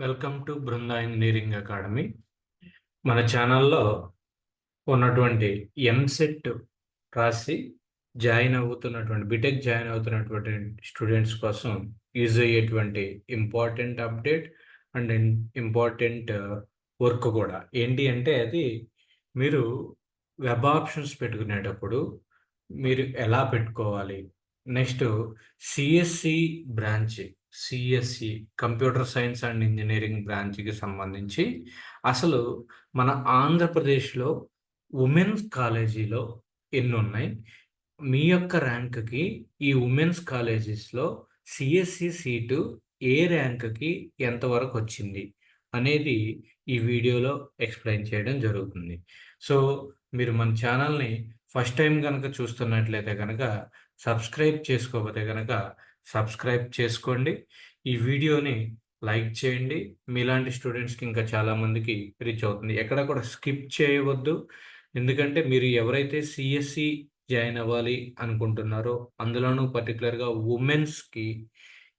Welcome to Brinda engineering academy. మన ఛానల్లో ఉన్నటువంటి ఎంసెట్ రాసి జాయిన్ అవుతున్నటువంటి బీటెక్ జాయిన్ అవుతున్నటువంటి స్టూడెంట్స్ కోసం యూజ్ అయ్యేటువంటి important update and important work కూడా. ఏంటి అంటే అది మీరు వెబ్ ఆప్షన్స్ పెట్టుకునేటప్పుడు మీరు ఎలా పెట్టుకోవాలి? Next CSE branch CSE computer science and engineering బ్రాంచ్కి సంబంధించి అసలు మన ఆంధ్రప్రదేశ్లో ఉమెన్స్ కాలేజీలో ఎన్ని ఉన్నాయి మీ యొక్క ర్యాంక్కి ఈ ఉమెన్స్ కాలేజెస్లో సిఎస్సి సీటు ఏ ర్యాంక్కి ఎంతవరకు వచ్చింది అనేది ఈ వీడియోలో ఎక్స్ప్లెయిన్ చేయడం జరుగుతుంది. సో మీరు మన ఛానల్ని ఫస్ట్ టైం కనుక చూస్తున్నట్లయితే కనుక సబ్స్క్రైబ్ చేసుకోకపోతే కనుక సబ్స్క్రైబ్ చేసుకోండి. ఈ వీడియోని లైక్ చేయండి. మీలాంటి స్టూడెంట్స్కి ఇంకా చాలామందికి రీచ్ అవుతుంది. ఎక్కడ కూడా స్కిప్ చేయవద్దు. ఎందుకంటే మీరు ఎవరైతే సిఎస్సి జాయిన్ అవ్వాలి అనుకుంటున్నారో అందులోనూ పర్టికులర్గా ఉమెన్స్కి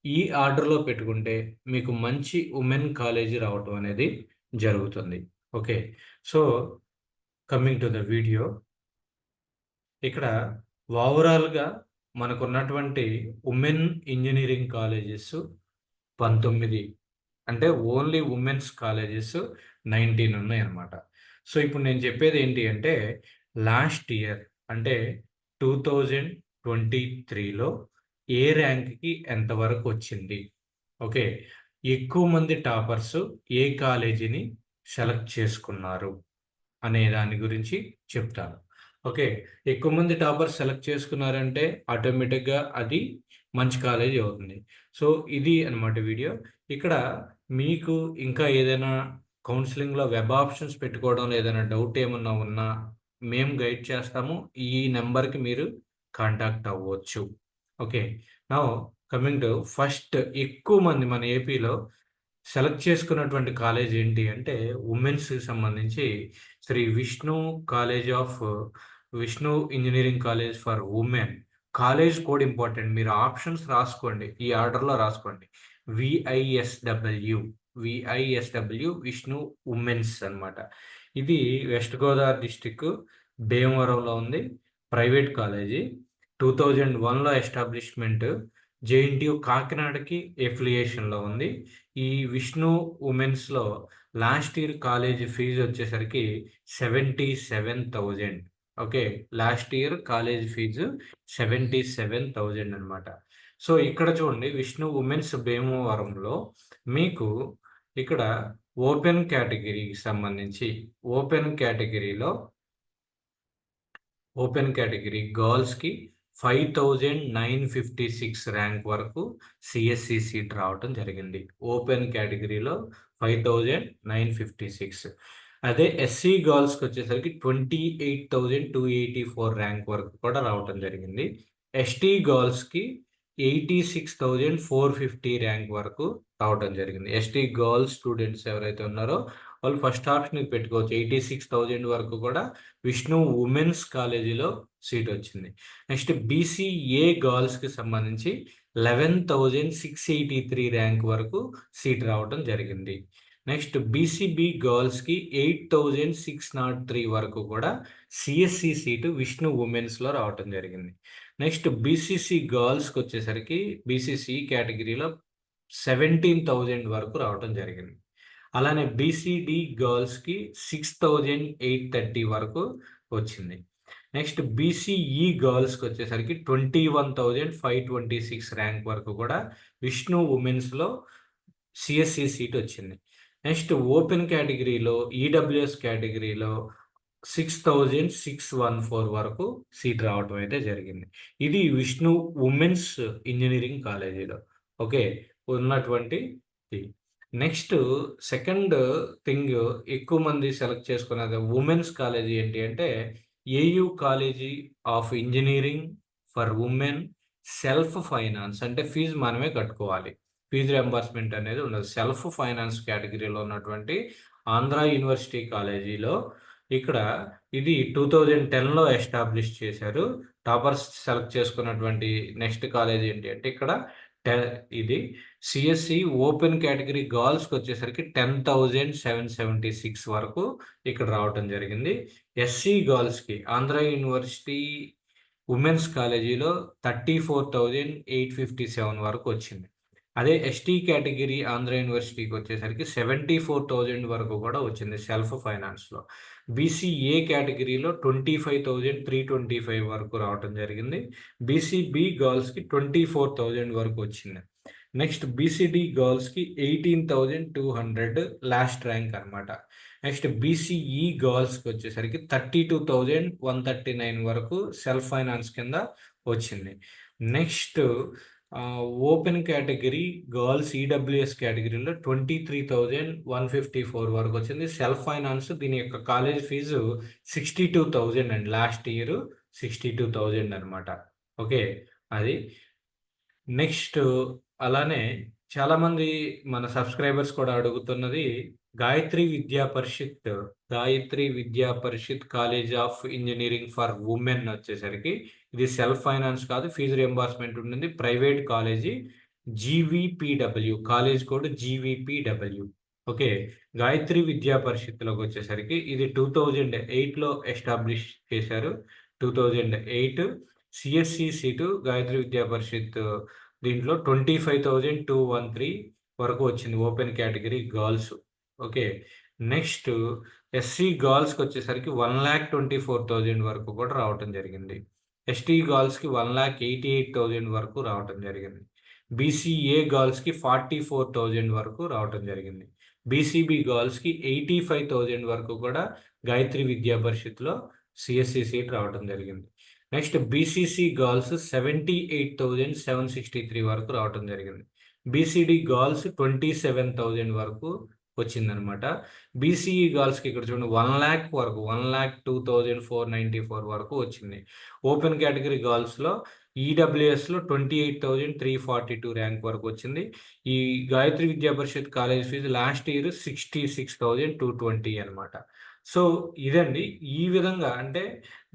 ఈ ఆర్డర్లో పెట్టుకుంటే మీకు మంచి ఉమెన్ కాలేజీ రావటం అనేది జరుగుతుంది. Okay. So coming to the video. ఇక్కడ ఓవరాల్గా మనకున్నటువంటి ఉమెన్ ఇంజనీరింగ్ కాలేజెస్ పంతొమ్మిది అంటే ఓన్లీ ఉమెన్స్ కాలేజెస్ నైన్టీన్ ఉన్నాయి అనమాట సో ఇప్పుడు నేను చెప్పేది ఏంటి అంటే లాస్ట్ ఇయర్ అంటే టూ థౌజండ్ ట్వంటీ త్రీలో ఏ ర్యాంక్కి ఎంతవరకు వచ్చింది? ఓకే ఎక్కువ మంది టాపర్స్ ఏ కాలేజీని సెలెక్ట్ చేసుకున్నారు? అనే దాని గురించి చెప్తాను. ఓకే. ఎక్కువ మంది టాపర్స్ సెలెక్ట్ చేసుకున్నారంటే ఆటోమేటిక్గా అది మంచి కాలేజీ అవుతుంది. సో ఇది అనమాట వీడియో. ఇక్కడ మీకు ఇంకా ఏదైనా కౌన్సిలింగ్లో వెబ్ ఆప్షన్స్ పెట్టుకోవడంలో ఏదైనా డౌట్ ఏమన్నా ఉన్నా మేము గైడ్ చేస్తాము. ఈ నెంబర్కి మీరు కాంటాక్ట్ అవ్వచ్చు. ఓకే. నా కమింగ్ టు ఫస్ట్ ఎక్కువ మంది మన ఏపీలో సెలెక్ట్ చేసుకున్నటువంటి కాలేజ్ ఏంటి అంటే ఉమెన్స్కి సంబంధించి Shri Vishnu college of Vishnu engineering college for women. College code important. మీరు ఆప్షన్స్ రాసుకోండి. ఈ ఆర్డర్లో రాసుకోండి. విఐఎస్డబ్ల్యూ విఐఎస్డబ్ల్యూ విష్ణు ఉమెన్స్ అనమాట ఇది వెస్ట్ గోదావరి డిస్టిక్ భీమవరంలో ఉంది. Private college. టూ థౌజండ్ వన్లో ఎస్టాబ్లిష్మెంట్ జేఎన్టీయు కాకినాడకి ఎఫిలియేషన్లో ఉంది. ఈ విష్ణు ఉమెన్స్లో లాస్ట్ ఇయర్ కాలేజీ ఫీజు వచ్చేసరికి seventy seven thousand. Okay last year college fees seventy seven thousand అనమాట సో ఇక్కడ చూడండి విష్ణు ఉమెన్స్ భీమవరంలో మీకు ఇక్కడ ఓపెన్ కేటగిరీకి సంబంధించి ఓపెన్ కేటగిరీలో ఓపెన్ కేటగిరీ గర్ల్స్కి five thousand nine fifty six rank వరకు సిఎస్సి సీట్ రావటం జరిగింది. ఓపెన్ కేటగిరీలో five thousand nine fifty six. అదే ఎస్సీ గర్ల్స్కి వచ్చేసరికి twenty eight thousand two eighty four rank వరకు కూడా రావటం జరిగింది. ఎస్టీ గర్ల్స్కి eighty six thousand four fifty rank వరకు రావటం జరిగింది. ఎస్టీ గర్ల్స్ స్టూడెంట్స్ ఎవరైతే ఉన్నారో వాళ్ళు ఫస్ట్ ఆప్షన్ పెట్టుకోవచ్చు. ఎయిటీ సిక్స్ థౌజండ్ వరకు కూడా విష్ణు ఉమెన్స్ కాలేజీలో సీట్ వచ్చింది. నెక్స్ట్ బీసీఏ గర్ల్స్కి సంబంధించి eleven thousand six eighty three rank వరకు సీట్ రావడం జరిగింది. నెక్స్ట్ బీసీబీ గర్ల్స్కి eight thousand six naught three వరకు కూడా సిఎస్సి సీటు విష్ణు ఉమెన్స్లో రావటం జరిగింది. నెక్స్ట్ బీసీసీ గర్ల్స్కి వచ్చేసరికి బీసీసీ కేటగిరీలో సెవెంటీన్ థౌజండ్ వరకు రావటం జరిగింది. అలానే బీసీడి గర్ల్స్కి సిక్స్ థౌజండ్ ఎయిట్ థర్టీ వరకు వచ్చింది. నెక్స్ట్ బీసీఈ గర్ల్స్కి వచ్చేసరికి twenty one thousand five twenty six rank వరకు కూడా విష్ణు ఉమెన్స్లో సిఎస్సి సీట్ వచ్చింది నెక్స్ట్ ఓపెన్ కేటగిరీలో ఈడబ్ల్యూఎస్ కేటగిరీలో six thousand six one four వరకు సీట్ రావటం అయితే జరిగింది. ఇది విష్ణు ఉమెన్స్ ఇంజనీరింగ్ కాలేజీలో ఓకే ఉన్నటువంటి నెక్స్ట్ సెకండ్ థింగ్ ఎక్కువ మంది సెలెక్ట్ చేసుకున్నది ఉమెన్స్ కాలేజీ ఏంటి అంటే AU college of engineering for women self finance అంటే ఫీజు మనమే కట్టుకోవాలి. ఫీజు రెంబర్స్మెంట్ అనేది ఉండదు. సెల్ఫ్ ఫైనాన్స్ కేటగిరీలో ఉన్నటువంటి ఆంధ్ర యూనివర్సిటీ కాలేజీలో ఇక్కడ ఇది టూ థౌజండ్ టెన్లో ఎస్టాబ్లిష్ చేశారు. టాపర్స్ సెలెక్ట్ చేసుకున్నటువంటి నెక్స్ట్ కాలేజ్ ఏంటి అంటే ఇక్కడ ఇది సిఎస్సి ఓపెన్ కేటగిరీ గర్ల్స్కి వచ్చేసరికి ten thousand seven seventy six వరకు ఇక్కడ రావటం జరిగింది. ఎస్సీ గర్ల్స్కి ఆంధ్ర యూనివర్సిటీ ఉమెన్స్ కాలేజీలో thirty four thousand eight fifty seven వరకు వచ్చింది. అదే ఎస్టీ కేటగిరీ ఆంధ్ర యూనివర్సిటీకి వచ్చేసరికి సెవెంటీ ఫోర్ థౌజండ్ వరకు కూడా వచ్చింది సెల్ఫ్ ఫైనాన్స్లో. బీసీఏ కేటగిరీలో twenty five thousand three twenty five వరకు రావటం జరిగింది. బీసీబీ గర్ల్స్కి ట్వంటీ ఫోర్ థౌజండ్ వరకు వచ్చింది. నెక్స్ట్ బీసీడీ గర్ల్స్కి eighteen thousand two hundred last rank అనమాట నెక్స్ట్ బీసీఈ గర్ల్స్కి వచ్చేసరికి thirty two thousand one thirty nine వరకు సెల్ఫ్ ఫైనాన్స్ కింద వచ్చింది. Next open category girls EWS కేటగిరీలో twenty three thousand one fifty four వరకు వచ్చింది సెల్ఫ్ ఫైనాన్స్ దీని యొక్క college fees sixty two thousand అండి last year sixty two thousand అనమాట ఓకే అది. నెక్స్ట్ అలానే చాలామంది మన సబ్స్క్రైబర్స్ కూడా అడుగుతున్నది Gayatri Vidya Parishad Gayatri Vidya Parishad college of engineering for women వచ్చేసరికి ఇది సెల్ఫ్ ఫైనాన్స్ కాదు ఫీజు రియంబర్స్మెంట్ ఉంటుంది. Private college GVPW college code GVPW okay Gayatri Vidya పరిషత్లోకి వచ్చేసరికి ఇది టూ థౌజండ్ ఎయిట్లో ఎస్టాబ్లిష్ చేశారు. Two thousand eight CSE seat Gayatri Vidya Parishad దీంట్లో twenty five thousand two one three వరకు వచ్చింది open category girls. Okay next SC గర్ల్స్కి వచ్చేసరికి one lakh twenty four thousand వరకు కూడా రావటం జరిగింది. ఎస్టీ గర్ల్స్కి one lakh eighty eight thousand వరకు రావటం జరిగింది. బీసీఏ గర్ల్స్కి ఫార్టీ ఫోర్ థౌజండ్ వరకు రావటం జరిగింది. బీసీబీ గర్ల్స్కి ఎయిటీ ఫైవ్ థౌజండ్ వరకు కూడా గాయత్రి విద్యా పరిషత్లో సిఎస్సి సీట్ రావటం జరిగింది. Next BCC girls seventy eight thousand seven sixty three వరకు రావటం జరిగింది. BCD girls twenty seven thousand వరకు వచ్చిందనమాట. బీసీఈ గర్ల్స్కి ఇక్కడ చూడండి వన్ ల్యాక్ వరకు one lakh two thousand four ninety four వరకు వచ్చింది. ఓపెన్ కేటగిరీ గర్ల్స్లో ఈడబ్ల్యూఎస్లో twenty eight thousand three forty two rank వరకు వచ్చింది. ఈ Gayatri Vidya Parishad college fees last year sixty six thousand two twenty అనమాట. సో ఇదండి. ఈ విధంగా అంటే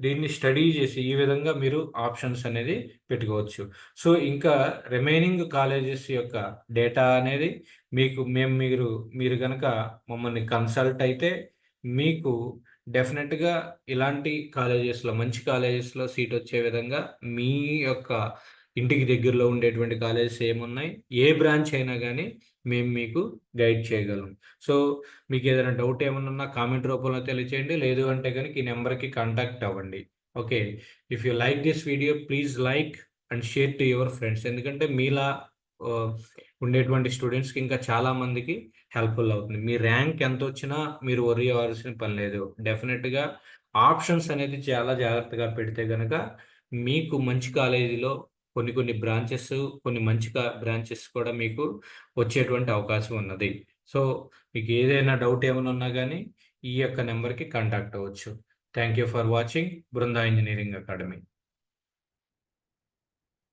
దీన్ని స్టడీ చేసి ఈ విధంగా మీరు ఆప్షన్స్ అనేది పెట్టుకోవచ్చు. సో ఇంకా రిమైనింగ్ కాలేజెస్ యొక్క డేటా అనేది మీకు మేము మీరు మీరు కనుక మమ్మల్ని కన్సల్ట్ అయితే మీకు డెఫినెట్గా ఇలాంటి కాలేజెస్లో మంచి కాలేజెస్లో సీట్ వచ్చే విధంగా మీ యొక్క ఇంటికి దగ్గరలో ఉండేటువంటి కాలేజెస్ ఏమున్నాయి? ఏ బ్రాంచ్ అయినా కానీ మేము మీకు గైడ్ చేయగలం. సో మీకు ఏదైనా డౌట్ ఏమన్నా కామెంట్ రూపంలో తెలియచేయండి. లేదు అంటే కనుక ఈ నెంబర్కి కాంటాక్ట్ అవ్వండి. Okay. If you like this video please like and share to your friends ఎందుకంటే మీలా ఉండేటువంటి స్టూడెంట్స్కి ఇంకా చాలా మందికి హెల్ప్ఫుల్ అవుతుంది. మీ ర్యాంక్ ఎంత వచ్చినా మీరు వరి అవ్వాల్సిన పని లేదు. డెఫినెట్గా ఆప్షన్స్ అనేది చాలా జాగ్రత్తగా పెడితే కనుక మీకు మంచి కాలేజీలో కొన్ని కొన్ని బ్రాంచెస్ కొన్ని మంచి బ్రాంచెస్ కూడా మీకు వచ్చేటువంటి అవకాశం ఉన్నది. సో మీకు ఏదైనా డౌట్ ఏమైనా ఉన్నా కానీ ఈ యొక్క నెంబర్కి కాంటాక్ట్ అవ్వచ్చు. Thank you for watching Brinda engineering academy